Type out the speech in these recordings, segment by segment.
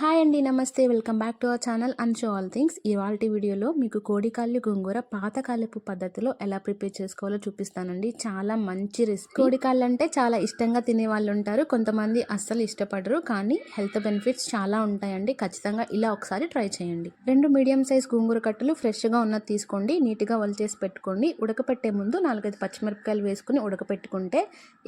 Hi అండి నమస్తే. Welcome back to our channel అన్షో all things ఇవాళ వీడియోలో మీకు కోడికాళ్ళు గోంగూర పాతకాలపు పద్ధతిలో ఎలా ప్రిపేర్ చేసుకోవాలో చూపిస్తానండి. చాలా మంచి రెసిపీ కోడికాళ్ళు అంటే చాలా ఇష్టంగా తినే వాళ్ళు ఉంటారు. కొంతమంది అస్సలు ఇష్టపడరు కానీ హెల్త్ బెనిఫిట్స్ చాలా ఉంటాయండి. ఖచ్చితంగా ఇలా ఒకసారి ట్రై చేయండి. రెండు మీడియం సైజ్ గోంగూర కట్టలు ఫ్రెష్గా ఉన్నది తీసుకోండి. నీట్గా వలిచేసి పెట్టుకోండి. ఉడకపెట్టే ముందు నాలుగైదు పచ్చిమిరపకాయలు వేసుకుని ఉడకపెట్టుకుంటే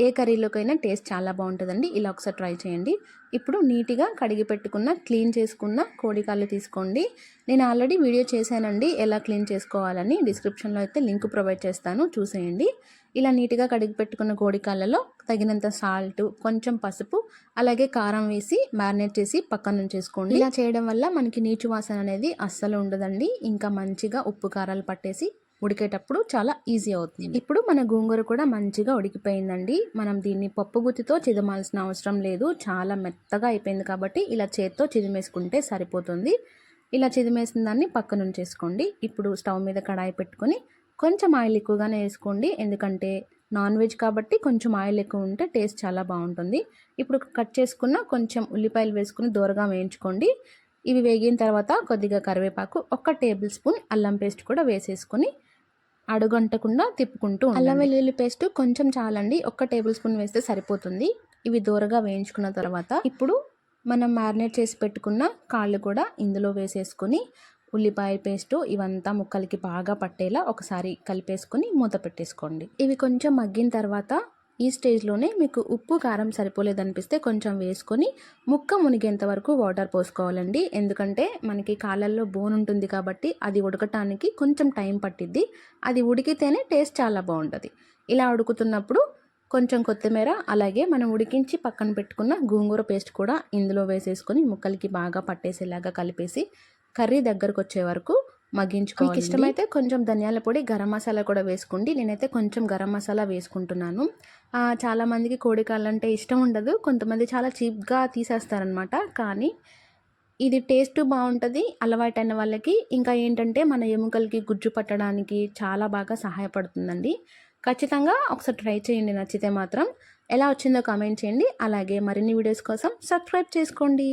ఏ కర్రీలోకైనా టేస్ట్ చాలా బాగుంటుందండి. ఇలా ఒకసారి ట్రై చేయండి. ఇప్పుడు నీట్గా కడిగి పెట్టుకున్న క్లీన్ చేసుకున్న కోడికాళ్ళు తీసుకోండి. నేను ఆల్రెడీ వీడియో చేశానండి ఎలా క్లీన్ చేసుకోవాలని. డిస్క్రిప్షన్లో అయితే లింక్ ప్రొవైడ్ చేస్తాను చూసేయండి. ఇలా నీట్గా కడిగి పెట్టుకున్న కోడికాళ్ళలో తగినంత సాల్ట్ కొంచెం పసుపు అలాగే కారం వేసి మ్యారినేట్ చేసి పక్కన ఉంచేసుకోండి. ఇలా చేయడం వల్ల మనకి నీచు వాసన అనేది అస్సలు ఉండదండి. ఇంకా మంచిగా ఉప్పు కారాలు పట్టేసి ఉడికేటప్పుడు చాలా ఈజీ అవుతుంది. ఇప్పుడు మన గోంగూర కూడా మంచిగా ఉడికిపోయిందండి. మనం దీన్ని పప్పు గుత్తితో చిదమాల్సిన అవసరం లేదు. చాలా మెత్తగా అయిపోయింది కాబట్టి ఇలా చేత్తో చిదిమేసుకుంటే సరిపోతుంది. ఇలా చిదిమేసిన దాన్ని పక్కన ఉంచేసుకోండి ఇప్పుడు స్టవ్ మీద కడాయి పెట్టుకొని కొంచెం ఆయిల్ ఎక్కువగానే వేసుకోండి. ఎందుకంటే నాన్ వెజ్ కాబట్టి కొంచెం ఆయిల్ ఎక్కువ ఉంటే టేస్ట్ చాలా బాగుంటుంది. ఇప్పుడు కట్ చేసుకున్న కొంచెం ఉల్లిపాయలు వేసుకుని దూరగా వేయించుకోండి. ఇవి వేగిన తర్వాత కొద్దిగా కరివేపాకు ఒక టేబుల్ స్పూన్ అల్లం పేస్ట్ కూడా వేసేసుకొని అడుగంటకుండా తిప్పుకుంటూ అల్లం వెల్లుల్లి పేస్ట్ కొంచెం చాలండి. ఒక్క టేబుల్ స్పూన్ వేస్తే సరిపోతుంది. ఇవి దూరగా వేయించుకున్న తర్వాత ఇప్పుడు మనం మ్యారినేట్ చేసి పెట్టుకున్న కాళ్ళు కూడా ఇందులో వేసేసుకొని ఉల్లిపాయ పేస్టు ఇవంతా ముక్కలకి బాగా పట్టేలా ఒకసారి కలిపేసుకొని మూత పెట్టేసుకోండి. ఇవి కొంచెం మగ్గిన తర్వాత ఈ స్టేజ్లోనే మీకు ఉప్పు కారం సరిపోలేదనిపిస్తే కొంచెం వేసుకొని ముక్క మునిగేంత వరకు వాటర్ పోసుకోవాలండి. ఎందుకంటే మనకి కాళ్ళల్లో బోన్ ఉంటుంది కాబట్టి అది ఉడకటానికి కొంచెం టైం పట్టిద్ది. అది ఉడికితేనే టేస్ట్ చాలా బాగుంటుంది. ఇలా ఉడుకుతున్నప్పుడు కొంచెం కొత్తిమీర అలాగే మనం ఉడికించి పక్కన పెట్టుకున్న గోంగూర పేస్ట్ కూడా ఇందులో వేసేసుకొని ముక్కలకి బాగా పట్టేసేలాగా కలిపేసి కర్రీ దగ్గరకు వచ్చే వరకు మగ్గించుకోవాలి ఇష్టమైతే కొంచెం ధనియాల పొడి గరం మసాలా కూడా వేసుకోండి. నేనైతే కొంచెం గరం మసాలా వేసుకుంటున్నాను. చాలామందికి కోడికాళ్ళంటే ఇష్టం ఉండదు. కొంతమంది చాలా చీప్గా తీసేస్తారనమాట కానీ ఇది టేస్ట్ బాగుంటుంది అలవాటైన వాళ్ళకి. ఇంకా ఏంటంటే మన ఎముకలకి గుజ్జు పట్టడానికి చాలా బాగా సహాయపడుతుందండి. ఖచ్చితంగా ఒకసారి ట్రై చేయండి నచ్చితే మాత్రం. ఎలా వచ్చిందో కామెంట్ చేయండి. అలాగే మరిన్ని వీడియోస్ కోసం సబ్స్క్రైబ్ చేసుకోండి.